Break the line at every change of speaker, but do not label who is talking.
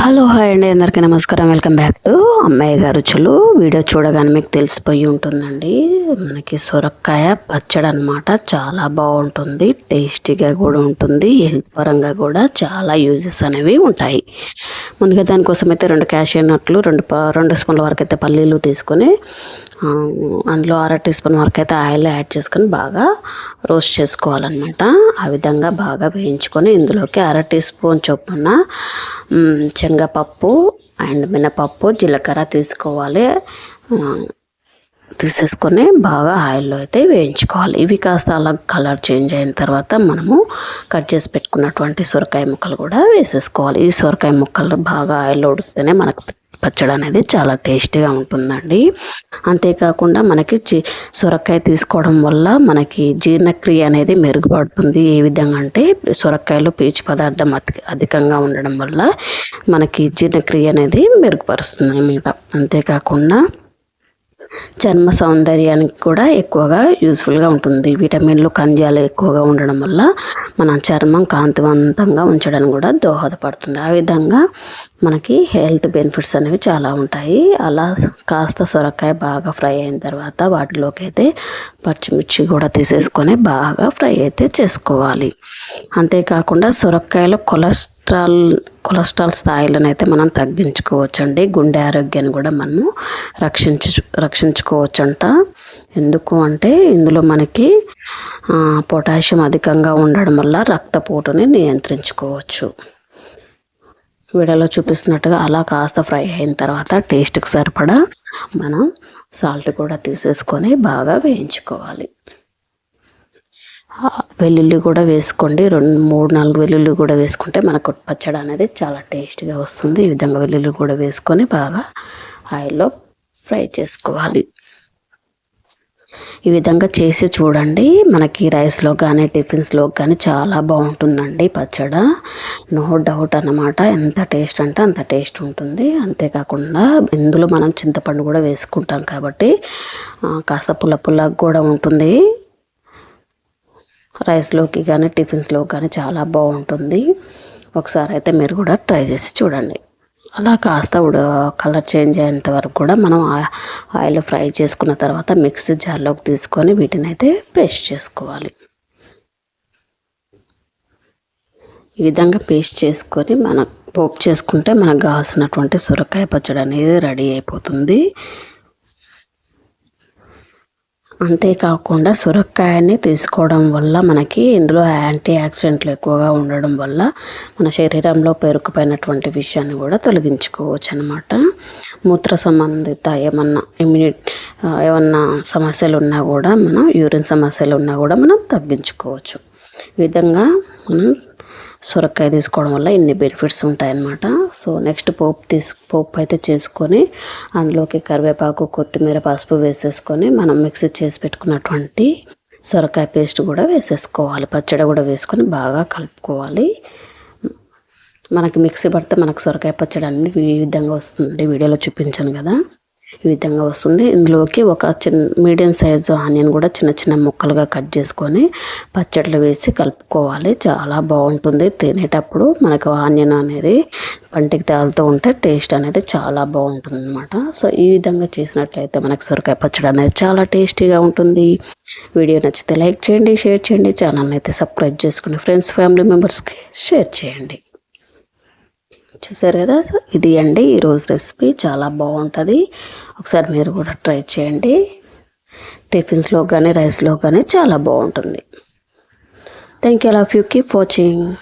Hello hi అండి. అందరికీ నమస్కారం. వెల్కమ్ బ్యాక్ టు అమ్మాయి గారు రుచులు వీడియో చూడగానే మీకు తెలిసిపోయి ఉంటుందండి. మనకి సొరకాయ పచ్చడి అనమాట చాలా బాగుంటుంది. టేస్టీగా కూడా ఉంటుంది. హెల్త్ పరంగా కూడా చాలా యూజెస్ అనేవి ఉంటాయి. ముందుగా దానికోసం అయితే రెండు క్యాషియర్ నట్లు రెండు రెండు స్పూన్ల వరకు అయితే పల్లీలు తీసుకొని అందులో అర టీ స్పూన్ వరకు అయితే ఆయిల్ యాడ్ చేసుకొని బాగా రోస్ట్ చేసుకోవాలన్నమాట. ఆ విధంగా బాగా వేయించుకొని ఇందులోకి అర టీ స్పూన్ చొప్పున శనగపప్పు అండ్ మినపప్పు జీలకర్ర తీసుకోవాలి. తీసేసుకొని బాగా ఆయిల్లో అయితే వేయించుకోవాలి. ఇవి కాస్త అలా కలర్ చేంజ్ అయిన తర్వాత మనము కట్ చేసి పెట్టుకున్నటువంటి సొరకాయ ముక్కలు కూడా వేసేసుకోవాలి. ఈ సొరకాయ ముక్కలు బాగా ఆయిల్లో ఉడికితేనే మనకు పచ్చడి అనేది చాలా టేస్టీగా ఉంటుందండి. అంతేకాకుండా మనకి చి సొరకాయ తీసుకోవడం వల్ల మనకి జీర్ణక్రియ అనేది మెరుగుపడుతుంది. ఏ విధంగా అంటే సొరకాయలో పీచు పదార్థం అతి అధికంగా ఉండడం వల్ల మనకి జీర్ణక్రియ అనేది మెరుగుపరుస్తుంది అనమాట అంతేకాకుండా చర్మ సౌందర్యానికి కూడా ఎక్కువగా యూస్ఫుల్గా ఉంటుంది. విటమిన్లు ఖనిజాలు ఎక్కువగా ఉండడం వల్ల మన చర్మం కాంతివంతంగా ఉంచడానికి కూడా దోహదపడుతుంది. ఆ విధంగా మనకి హెల్త్ బెనిఫిట్స్ అనేవి చాలా ఉంటాయి. అలా కాస్త సొరకాయ బాగా ఫ్రై అయిన తర్వాత వాటిలోకి అయితే పచ్చిమిర్చి కూడా తీసేసుకొని బాగా ఫ్రై అయితే చేసుకోవాలి. అంతేకాకుండా సొరకాయలో కొలెస్ట్రాల్ కొలెస్ట్రాల్ స్థాయిలను అయితే మనం తగ్గించుకోవచ్చండి. గుండె ఆరోగ్యాన్ని కూడా మనము రక్షించు రక్షించుకోవచ్చంట. ఎందుకు అంటే ఇందులో మనకి పొటాషియం అధికంగా ఉండడం వల్ల రక్తపోటుని నియంత్రించుకోవచ్చు. వీడియోలో చూపిస్తున్నట్టుగా అలా కాస్త ఫ్రై అయిన తర్వాత టేస్ట్కి సరిపడా మనం సాల్ట్ కూడా తీసేసుకొని బాగా వేయించుకోవాలి. వెల్లుల్లి కూడా వేసుకోండి. రెండు మూడు నాలుగు వెల్లుల్లి కూడా వేసుకుంటే మనకు పచ్చడి అనేది చాలా టేస్ట్గా వస్తుంది. ఈ విధంగా వెల్లుల్లి కూడా వేసుకొని బాగా ఆయిల్లో ఫ్రై చేసుకోవాలి. ఈ విధంగా చేసి చూడండి. మనకి రైస్లో కానీ టిఫిన్స్లో కానీ చాలా బాగుంటుందండి పచ్చడ. నో డౌట్ అన్నమాట. ఎంత టేస్ట్ అంటే అంత టేస్ట్ ఉంటుంది. అంతేకాకుండా ఇందులో మనం చింతపండు కూడా వేసుకుంటాం కాబట్టి కాస్త పుల్ల పుల్లగా కూడా ఉంటుంది. రైస్లోకి కానీ టిఫిన్స్లోకి కానీ చాలా బాగుంటుంది ఒకసారి అయితే మీరు కూడా ట్రై చేసి చూడండి. అలా కాస్త కలర్ చేంజ్ అయ్యేంత వరకు కూడా మనం ఆ- ఆయిల్ ఫ్రై చేసుకున్న తర్వాత మిక్సీ జార్లోకి తీసుకొని వీటిని అయితే పేస్ట్ చేసుకోవాలి. ఈ విధంగా పేస్ట్ చేసుకొని మన పోపు చేసుకుంటే మనకు కావాల్సినటువంటి సొరకాయ పచ్చడి అనేది రెడీ అయిపోతుంది. అంతేకాకుండా సొరకాయని తీసుకోవడం వల్ల మనకి ఇందులో యాంటీ ఆక్సిడెంట్లు ఎక్కువగా ఉండడం వల్ల మన శరీరంలో పేరుకుపోయినటువంటి విషయాన్ని కూడా తొలగించుకోవచ్చు అనమాట మూత్ర సంబంధిత ఏమన్నా ఇమ్యూనిట్ ఏమన్నా సమస్యలు ఉన్నా కూడా మనం యూరిన్ సమస్యలు ఉన్నా కూడా మనం తగ్గించుకోవచ్చు. ఈ విధంగా మనం సొరకాయ తీసుకోవడం వల్ల ఇన్ని బెనిఫిట్స్ ఉంటాయన్నమాట. సో నెక్స్ట్ పోపు తీసు పోపు అయితే చేసుకొని అందులోకి కరివేపాకు కొత్తిమీర పసుపు వేసేసుకొని మనం మిక్సీ చేసి పెట్టుకున్నటువంటి సొరకాయ పేస్ట్ కూడా వేసేసుకోవాలి. పచ్చడి కూడా వేసుకొని బాగా కలుపుకోవాలి. మనకి మిక్సీ పడితే మనకు సొరకాయ పచ్చడి అన్ని ఈ విధంగా వస్తుంది వీడియోలో చూపించాను కదా. ఈ విధంగా వస్తుంది. ఇందులోకి ఒక చిన్న మీడియం సైజు ఆనియన్ కూడా చిన్న చిన్న ముక్కలుగా కట్ చేసుకొని పచ్చడిలో వేసి కలుపుకోవాలి. చాలా బాగుంటుంది. తినేటప్పుడు మనకు ఆనియన్ అనేది పంటికి తగులుతూ ఉంటే టేస్ట్ అనేది చాలా బాగుంటుంది అనమాట సో ఈ విధంగా చేసినట్లయితే మనకు సొరకాయ పచ్చడి అనేది చాలా టేస్టీగా ఉంటుంది. వీడియో నచ్చితే లైక్ చేయండి షేర్ చేయండి. ఛానల్ అయితే సబ్స్క్రైబ్ చేసుకుని ఫ్రెండ్స్ ఫ్యామిలీ మెంబర్స్కి షేర్ చేయండి. చూసారు కదా? ఇది అండి. ఈరోజు రెసిపీ చాలా బాగుంటుంది. ఒకసారి మీరు కూడా ట్రై చేయండి. టిఫిన్స్లో కానీ రైస్లో కానీ చాలా బాగుంటుంది. Thank you love you keep watching